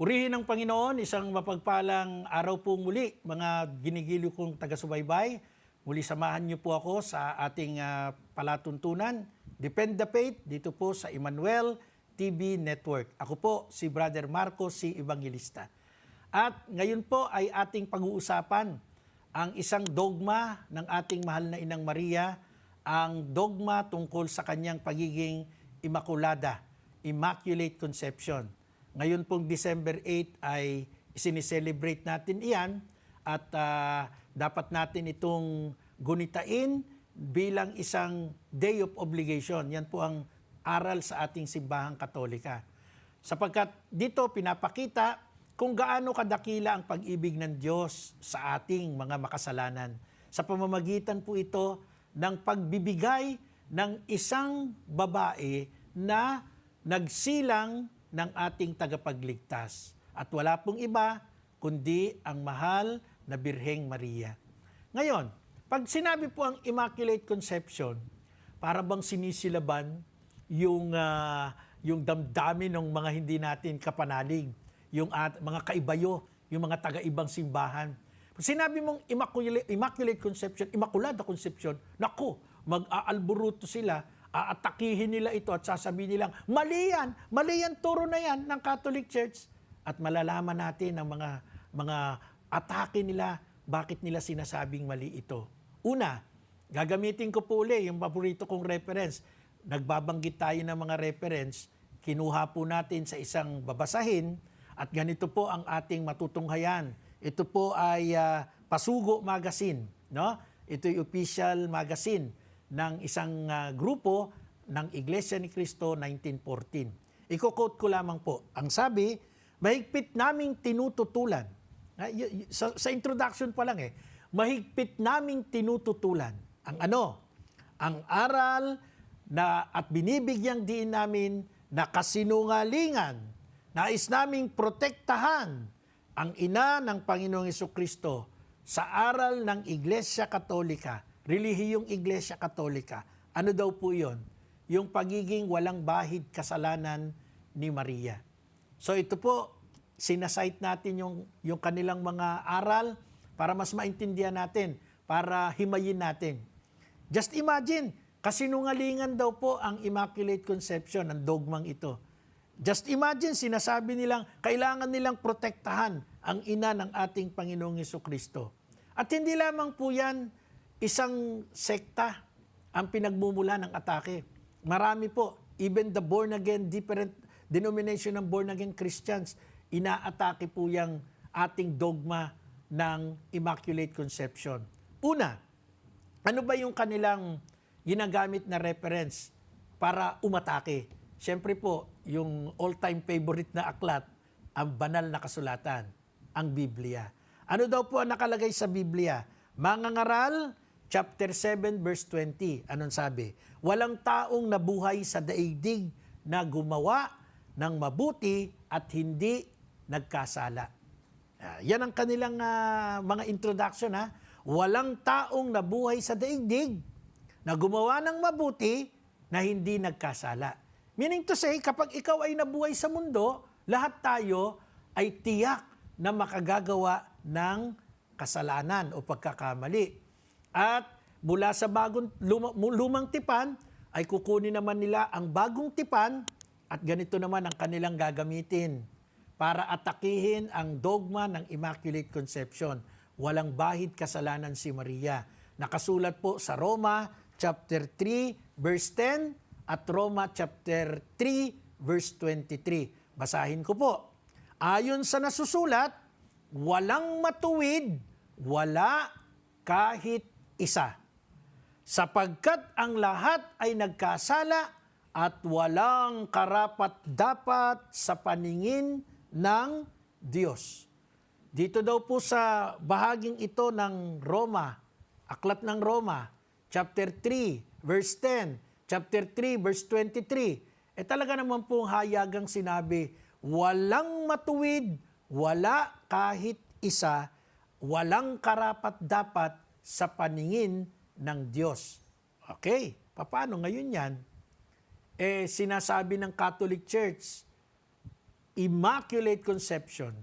Purihin ng Panginoon, isang mapagpalang araw po muli, mga ginigiliw kong taga-subaybay. Muli samahan niyo po ako sa ating ah, palatuntunan, Defend the Faith, dito po sa Emmanuel TV Network. Ako po si Brother Marco C. Evangelista. At ngayon po ay ating pag-uusapan ang isang dogma ng ating mahal na Inang Maria, ang dogma tungkol sa kanyang pagiging Immaculada, Immaculate Conception. Ngayon pong December 8 ay sinicelebrate natin iyan at ah, dapat natin itong gunitain bilang isang day of obligation. Yan po ang aral sa ating simbahang katolika. Sapagkat dito pinapakita kung gaano kadakila ang pag-ibig ng Diyos sa ating mga makasalanan. Sa pamamagitan po ito ng pagbibigay ng isang babae na nagsilang ng ating tagapagligtas. At wala pong iba kundi ang mahal na Birheng Maria. Ngayon, pag sinabi po ang Immaculate Conception, para bang sinisilaban yung ah, yung damdamin ng mga hindi natin kapanalig, yung at, mga kaibayo, yung mga taga-ibang simbahan. Pag sinabi mong immaculate, immaculate conception, immaculada conception, naku, mag-aalburuto sila, aatakihin nila ito at sasabihin nilang, mali yan, mali yan, turo na yan ng Catholic Church. At malalaman natin ang mga, mga atake nila, bakit nila sinasabing mali ito. Una, gagamitin ko po uli yung paborito kong reference. Nagbabanggit tayo ng mga reference, kinuha po natin sa isang babasahin at ganito po ang ating matutunghayan. Ito po ay ah, Pasugo Magazine, no? Ito yung official magazine ng isang ah, grupo ng Iglesia ni Cristo 1914. Iko-quote ko lamang po. Ang sabi, mahigpit naming tinututulan. Sa, sa introduction pa lang eh, mahigpit naming tinututulan. Ang ano? Ang aral na at binibigyang diin namin na kasinungalingan, nais naming protektahan ang ina ng Panginoong Kristo sa aral ng Iglesia Katolika, relihiyong Iglesia Katolika. Ano daw po yon? Yung pagiging walang bahid kasalanan ni Maria. So ito po, sinasite natin yung, yung kanilang mga aral para mas maintindihan natin, para himayin natin. Just imagine, kasinungalingan daw po ang Immaculate Conception, ang dogmang ito. Just imagine, sinasabi nilang kailangan nilang protektahan ang ina ng ating Panginoong Yeso Kristo. At hindi lamang po yan isang sekta ang pinagmumula ng atake. Marami po, even the born again, different denomination ng born again Christians, inaatake po yung ating dogma ng Immaculate Conception. Una, ano ba yung kanilang ginagamit na reference para umatake? Siyempre po, yung all-time favorite na aklat, ang banal na kasulatan, ang Biblia. Ano daw po ang nakalagay sa Biblia? Mangangaral, chapter 7, verse 20. Anong sabi? Walang taong nabuhay sa daigdig na gumawa ng mabuti at hindi nagkasala. Ah, yan ang kanilang ah, mga introduction ha. Walang taong nabuhay sa daigdig na gumawa ng mabuti na hindi nagkasala. Meaning to say, kapag ikaw ay nabuhay sa mundo, lahat tayo ay tiyak na makagagawa ng kasalanan o pagkakamali. At mula sa bagong luma- lumang tipan, ay kukunin naman nila ang bagong tipan at ganito naman ang kanilang gagamitin para atakihin ang dogma ng Immaculate Conception. Walang bahid kasalanan si Maria. Nakasulat po sa Roma chapter 3 verse 10 at Roma chapter 3 verse 23. Basahin ko po. Ayon sa nasusulat, walang matuwid, wala kahit isa sapagkat ang lahat ay nagkasala at walang karapat dapat sa paningin ng Diyos. Dito daw po sa bahaging ito ng Roma, Aklat ng Roma, chapter 3, verse 10, chapter 3, verse 23, eh talaga naman pong hayagang sinabi, walang matuwid, wala kahit isa, walang karapat dapat sa paningin ng Diyos. Okay, paano ngayon yan? Eh, sinasabi ng Catholic Church, Immaculate Conception,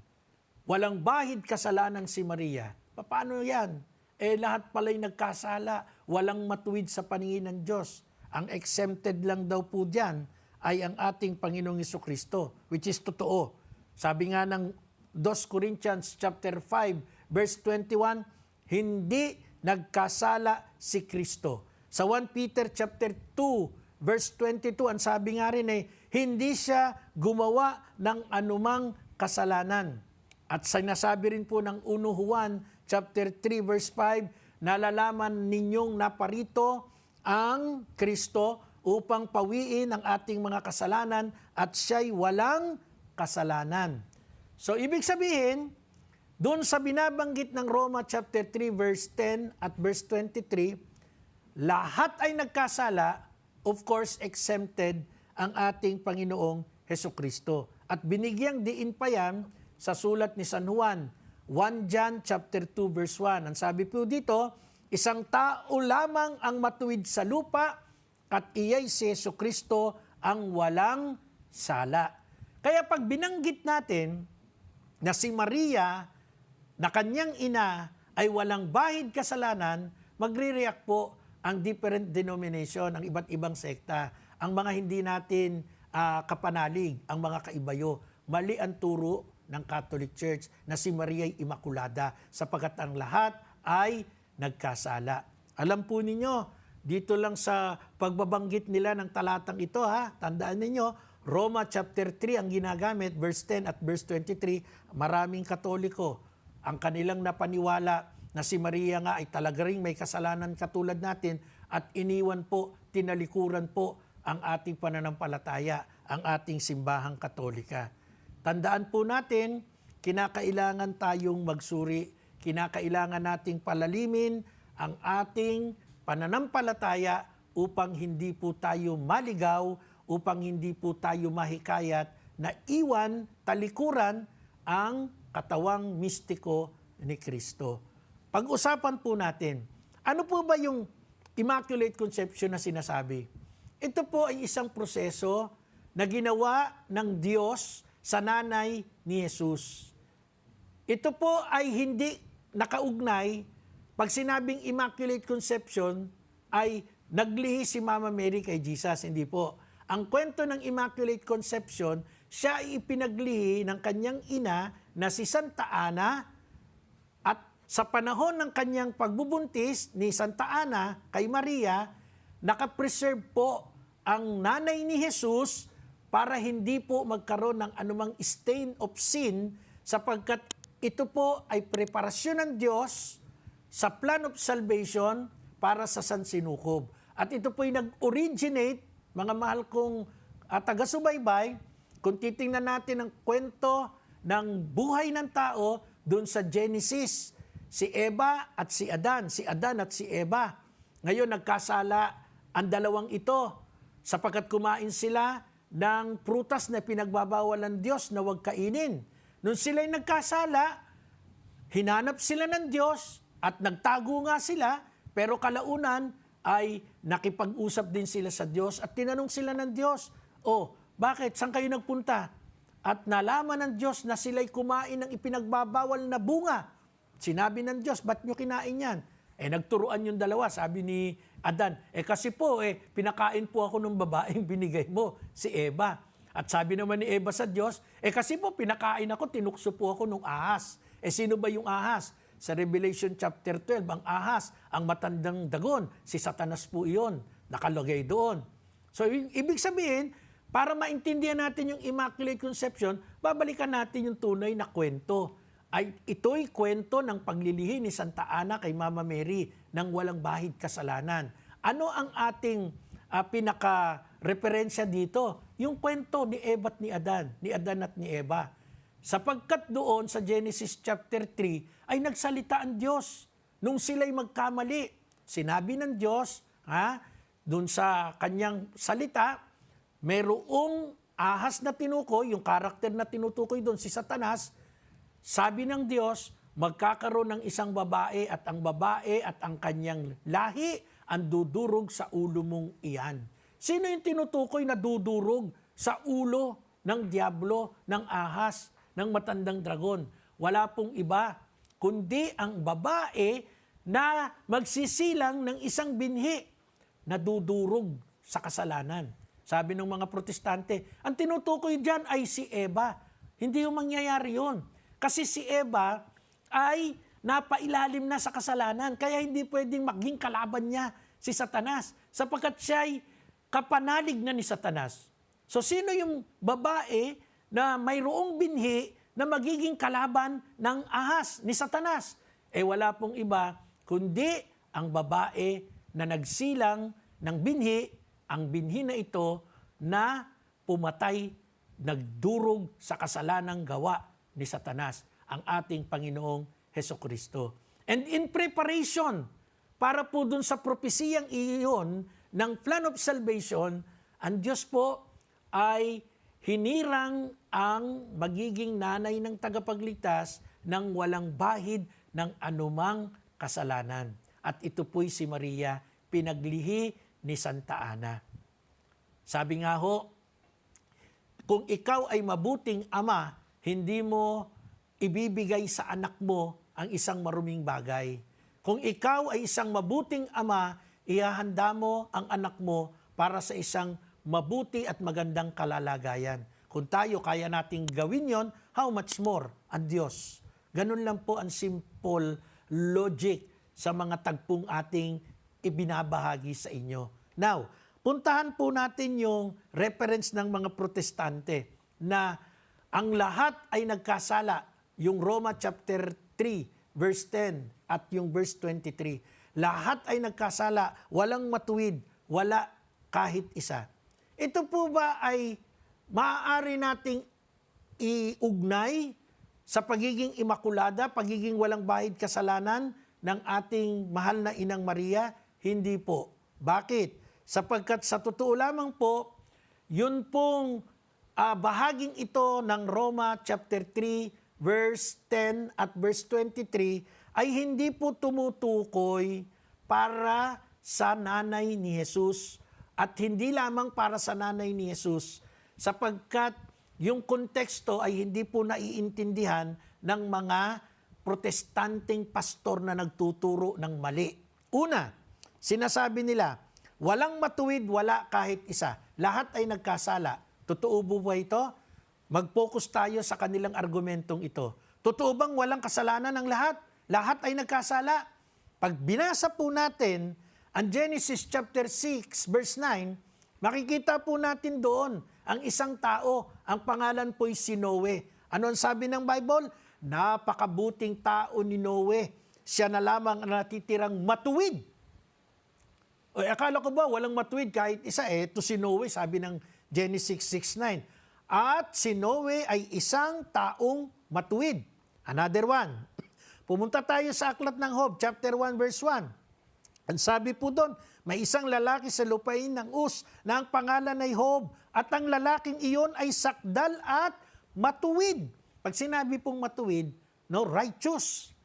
walang bahid kasalanan si Maria, paano yan? Eh lahat pala'y nagkasala, walang matuwid sa paningin ng Diyos. Ang exempted lang daw po diyan ay ang ating Panginoong Heso Kristo, which is totoo. Sabi nga ng 2 Corinthians chapter 5 verse 21, hindi nagkasala si Kristo. Sa 1 Peter chapter 2 verse 22, ang sabi nga rin eh, hindi siya gumawa ng anumang kasalanan. At sinasabi rin po ng 1 Juan chapter 3 verse 5, nalalaman ninyong naparito ang Kristo upang pawiin ang ating mga kasalanan at siya'y walang kasalanan. So ibig sabihin, doon sa binabanggit ng Roma chapter 3 verse 10 at verse 23, lahat ay nagkasala, of course exempted ang ating Panginoong Heso Kristo. At binigyang diin pa yan sa sulat ni San Juan, 1 John chapter 2 verse 1. Ang sabi po dito, isang tao lamang ang matuwid sa lupa at iyay si Heso Kristo ang walang sala. Kaya pag binanggit natin na si Maria na kanyang ina ay walang bahid kasalanan, magre-react po ang different denomination, ang iba't ibang sekta, ang mga hindi natin ah, kapanalig, ang mga kaibayo. Mali ang turo ng Catholic Church na si Maria ay Immaculada sapagkat ang lahat ay nagkasala. Alam po ninyo, dito lang sa pagbabanggit nila ng talatang ito ha, tandaan ninyo, Roma chapter 3 ang ginagamit, verse 10 at verse 23, maraming katoliko ang kanilang napaniwala na si Maria nga ay talaga ring may kasalanan katulad natin at iniwan po, tinalikuran po ang ating pananampalataya, ang ating simbahang katolika. Tandaan po natin, kinakailangan tayong magsuri, kinakailangan nating palalimin ang ating pananampalataya upang hindi po tayo maligaw, upang hindi po tayo mahikayat na iwan, talikuran ang katawang mistiko ni Kristo. Pag-usapan po natin, ano po ba yung Immaculate Conception na sinasabi? Ito po ay isang proseso na ginawa ng Diyos sa nanay ni Jesus. Ito po ay hindi nakaugnay pag sinabing Immaculate Conception ay naglihi si Mama Mary kay Jesus. Hindi po. Ang kwento ng Immaculate Conception, siya ay ipinaglihi ng kanyang ina na si Santa Ana at sa panahon ng kanyang pagbubuntis ni Santa Ana kay Maria, nakapreserve po ang nanay ni Jesus para hindi po magkaroon ng anumang stain of sin sapagkat ito po ay preparasyon ng Diyos sa plan of salvation para sa sansinukob. At ito po ay nag-originate, mga mahal kong uh, taga-subaybay, kung titingnan natin ang kwento ng buhay ng tao doon sa Genesis, si Eva at si Adan, si Adan at si Eva. Ngayon nagkasala ang dalawang ito sapagkat kumain sila ng prutas na pinagbabawal ng Diyos na huwag kainin. Nung sila'y nagkasala, hinanap sila ng Diyos at nagtago nga sila, pero kalaunan ay nakipag-usap din sila sa Diyos at tinanong sila ng Diyos, Oh, bakit? Saan kayo nagpunta? At nalaman ng Diyos na sila'y kumain ng ipinagbabawal na bunga. Sinabi ng Diyos, ba't nyo kinain yan? Eh nagturuan yung dalawa, sabi ni Adan, eh kasi po, eh, pinakain po ako ng babaeng binigay mo, si Eva. At sabi naman ni Eva sa Diyos, eh kasi po pinakain ako, tinukso po ako ng ahas. Eh sino ba yung ahas? Sa Revelation chapter 12, ang ahas, ang matandang dagon, si Satanas po iyon, nakalagay doon. So ibig sabihin, para maintindihan natin yung Immaculate Conception, babalikan natin yung tunay na kwento. Ay, ito'y kwento ng paglilihi ni Santa Ana kay Mama Mary ng walang bahid kasalanan. Ano ang ating ah, pinaka-referensya dito? Yung kwento ni Eva at ni Adan, ni Adan at ni Eva. Sapagkat doon sa Genesis chapter 3 ay nagsalita ang Diyos nung sila'y magkamali. Sinabi ng Diyos, ha, doon sa kanyang salita, mayroong ahas na tinukoy, yung karakter na tinutukoy doon, si Satanas, sabi ng Diyos, magkakaroon ng isang babae at ang babae at ang kanyang lahi ang dudurog sa ulo mong iyan. Sino yung tinutukoy na dudurog sa ulo ng diablo, ng ahas, ng matandang dragon. Wala pong iba, kundi ang babae na magsisilang ng isang binhi na dudurog sa kasalanan. Sabi ng mga protestante, ang tinutukoy dyan ay si Eva. Hindi yung mangyayari yun. Kasi si Eva ay napailalim na sa kasalanan, kaya hindi pwedeng maging kalaban niya si Satanas, sapagkat siya'y kapanalig na ni Satanas. So sino yung babae na mayroong binhi na magiging kalaban ng ahas ni Satanas? Eh wala pong iba kundi ang babae na nagsilang ng binhi, ang binhi na ito na pumatay, nagdurog sa kasalanang gawa ni Satanas, ang ating Panginoong Heso Kristo. And in preparation para po dun sa propesiyang iyon ng plan of salvation, ang Diyos po ay hinirang ang magiging nanay ng tagapagligtas ng walang bahid ng anumang kasalanan. At ito po'y si Maria, pinaglihi ni Santa Ana. Sabi nga ho, kung ikaw ay mabuting ama, hindi mo ibibigay sa anak mo ang isang maruming bagay. Kung ikaw ay isang mabuting ama, ihahanda mo ang anak mo para sa isang mabuti at magandang kalalagayan. Kung tayo kaya nating gawin yon, how much more ang Diyos? Ganun lang po ang simple logic sa mga tagpong ating ibinabahagi sa inyo. Now, puntahan po natin yung reference ng mga protestante na ang lahat ay nagkasala. Yung Roma chapter 3, verse 10 at yung verse 23. Lahat ay nagkasala, walang matuwid, wala kahit isa. Ito po ba ay maaari nating iugnay sa pagiging imakulada, pagiging walang bahid kasalanan ng ating mahal na Inang Maria? Hindi po. Bakit? Sapagkat sa totoo lamang po, yun pong ah, bahaging ito ng Roma chapter 3 verse 10 at verse 23 ay hindi po tumutukoy para sa nanay ni Jesus at hindi lamang para sa nanay ni Jesus sapagkat yung konteksto ay hindi po naiintindihan ng mga protestanteng pastor na nagtuturo ng mali. Una, sinasabi nila, walang matuwid, wala kahit isa. Lahat ay nagkasala. Totoo po ba ito? Mag-focus tayo sa kanilang argumentong ito. Totoo bang walang kasalanan ng lahat? Lahat ay nagkasala. Pag binasa po natin ang Genesis chapter 6 verse 9, makikita po natin doon ang isang tao, ang pangalan po'y si Noe. Ano ang sabi ng Bible? Napakabuting tao ni Noe. Siya na lamang ang natitirang matuwid. O, akala ko ba walang matuwid kahit isa eh, to si Noe, sabi ng Genesis 6.9. At si Noe ay isang taong matuwid. Another one. Pumunta tayo sa Aklat ng Hob, chapter 1, verse 1. Ang sabi po doon, may isang lalaki sa lupain ng Us na ang pangalan ay Hob at ang lalaking iyon ay sakdal at matuwid. Pag sinabi pong matuwid, no, righteous.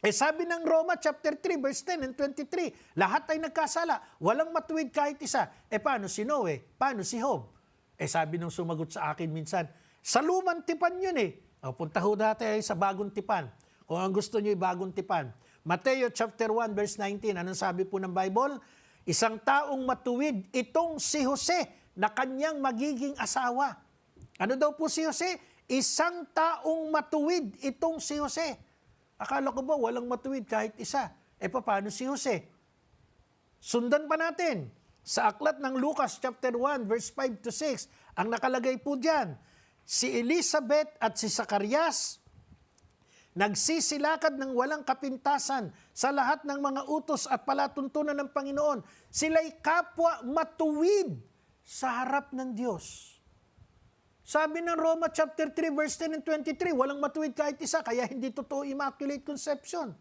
Eh sabi ng Roma chapter 3 verse 10 and 23, lahat ay nagkasala, walang matuwid kahit isa. Eh paano si Noe? Paano si Job? Eh sabi nung sumagot sa akin minsan, sa lumang tipan yun eh. O, punta ho natin sa bagong tipan. Kung ang gusto nyo bagong tipan. Mateo chapter 1 verse 19, anong sabi po ng Bible? Isang taong matuwid, itong si Jose na kanyang magiging asawa. Ano daw po si Jose? Isang taong matuwid, itong si Jose. Akala ko ba walang matuwid kahit isa? E paano si Jose? Sundan pa natin. Sa aklat ng Lucas chapter 1 verse 5 to 6, ang nakalagay po diyan, si Elizabeth at si Zacarias nagsisilakad ng walang kapintasan sa lahat ng mga utos at palatuntunan ng Panginoon. Sila'y kapwa matuwid sa harap ng Diyos. Sabi ng Roma chapter 3 verse 10 and 23, walang matuwid kahit isa, kaya hindi totoo immaculate conception.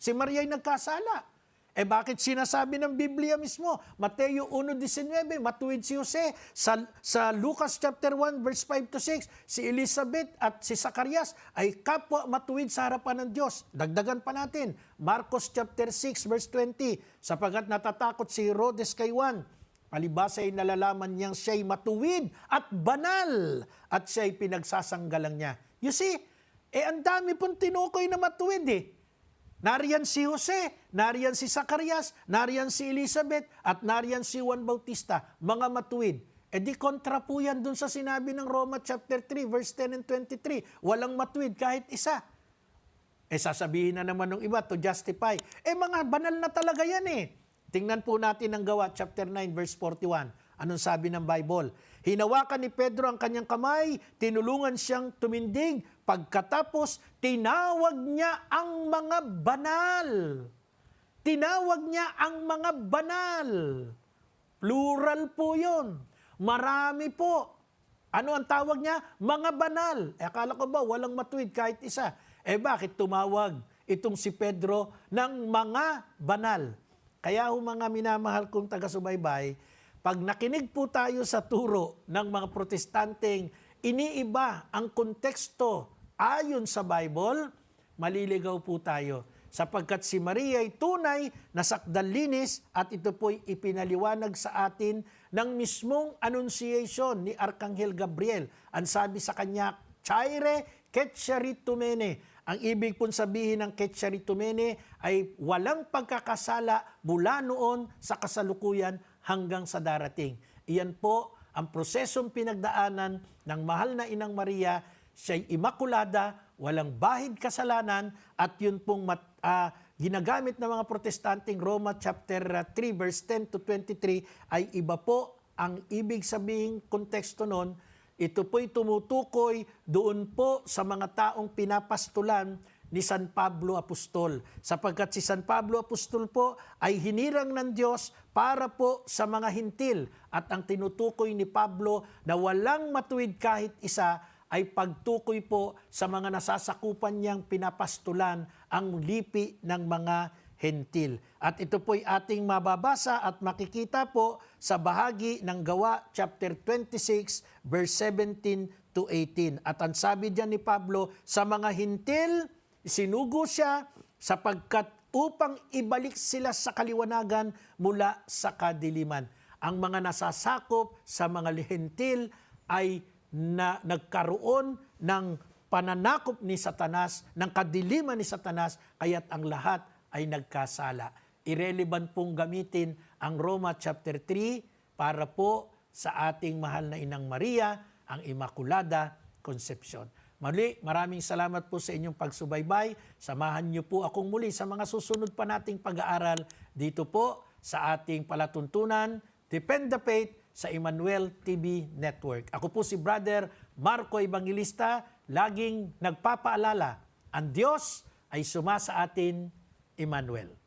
Si Maria ay nagkasala. Eh bakit sinasabi ng Biblia mismo? Mateo 1.19, matuwid si Jose. Sa, sa Lucas chapter 1 verse 5 to 6, si Elizabeth at si Zacarias ay kapwa matuwid sa harapan ng Diyos. Dagdagan pa natin, Marcos chapter 6 verse 20, sapagat natatakot si Herodes kay Juan, palibasa ay nalalaman niyang siya'y matuwid at banal at siya'y pinagsasanggalang niya. You see, eh ang dami pong tinukoy na matuwid eh. Nariyan si Jose, nariyan si Zacarias, nariyan si Elizabeth, at nariyan si Juan Bautista, mga matuwid. E di kontra po yan dun sa sinabi ng Roma chapter 3, verse 10 and 23. Walang matuwid kahit isa. Eh sasabihin na naman ng iba to justify. Eh mga banal na talaga yan eh. Tingnan po natin ang gawa, chapter 9, verse 41. Anong sabi ng Bible? Hinawakan ni Pedro ang kanyang kamay, tinulungan siyang tumindig. Pagkatapos, tinawag niya ang mga banal. Tinawag niya ang mga banal. Plural po yon. Marami po. Ano ang tawag niya? Mga banal. Eh, akala ko ba walang matuwid kahit isa? Eh bakit tumawag itong si Pedro ng mga banal? Kaya ho mga minamahal kong taga-subaybay, pag nakinig po tayo sa turo ng mga protestanteng iniiba ang konteksto ayon sa Bible, maliligaw po tayo. Sapagkat si Maria ay tunay na sakdalinis at ito po'y ipinaliwanag sa atin ng mismong annunciation ni Arkanghel Gabriel. Ang sabi sa kanya, Chaire Ketcharitumene. Ang ibig pong sabihin ng Ketcharitumene ay walang pagkakasala mula noon sa kasalukuyan hanggang sa darating. Iyan po ang prosesong pinagdaanan ng mahal na Inang Maria. Siya'y imakulada, walang bahid kasalanan at yun pong mat, ah, ginagamit ng mga protestanteng Roma chapter ah, 3 verse 10 to 23 ay iba po ang ibig sabihin konteksto nun ito po'y tumutukoy doon po sa mga taong pinapastulan ni San Pablo Apostol. Sapagkat si San Pablo Apostol po ay hinirang ng Diyos para po sa mga hintil. At ang tinutukoy ni Pablo na walang matuwid kahit isa ay pagtukoy po sa mga nasasakupan niyang pinapastulan ang lipi ng mga hentil. At ito po'y ating mababasa at makikita po sa bahagi ng Gawa chapter 26 verse 17 to 18. At ang sabi diyan ni Pablo, sa mga hintil, sinugo siya sapagkat upang ibalik sila sa kaliwanagan mula sa kadiliman. Ang mga nasasakop sa mga hentil ay na nagkaroon ng pananakop ni Satanas, ng kadiliman ni Satanas, kaya't ang lahat ay nagkasala. Irrelevant pong gamitin ang Roma chapter 3 para po sa ating mahal na Inang Maria, ang Immaculada Concepcion. Muli, maraming salamat po sa inyong pagsubaybay. Samahan niyo po akong muli sa mga susunod pa nating pag-aaral dito po sa ating palatuntunan, Depend the Faith sa Emmanuel TV Network. Ako po si Brother Marco Evangelista, laging nagpapaalala, ang Diyos ay suma sa atin Emmanuel.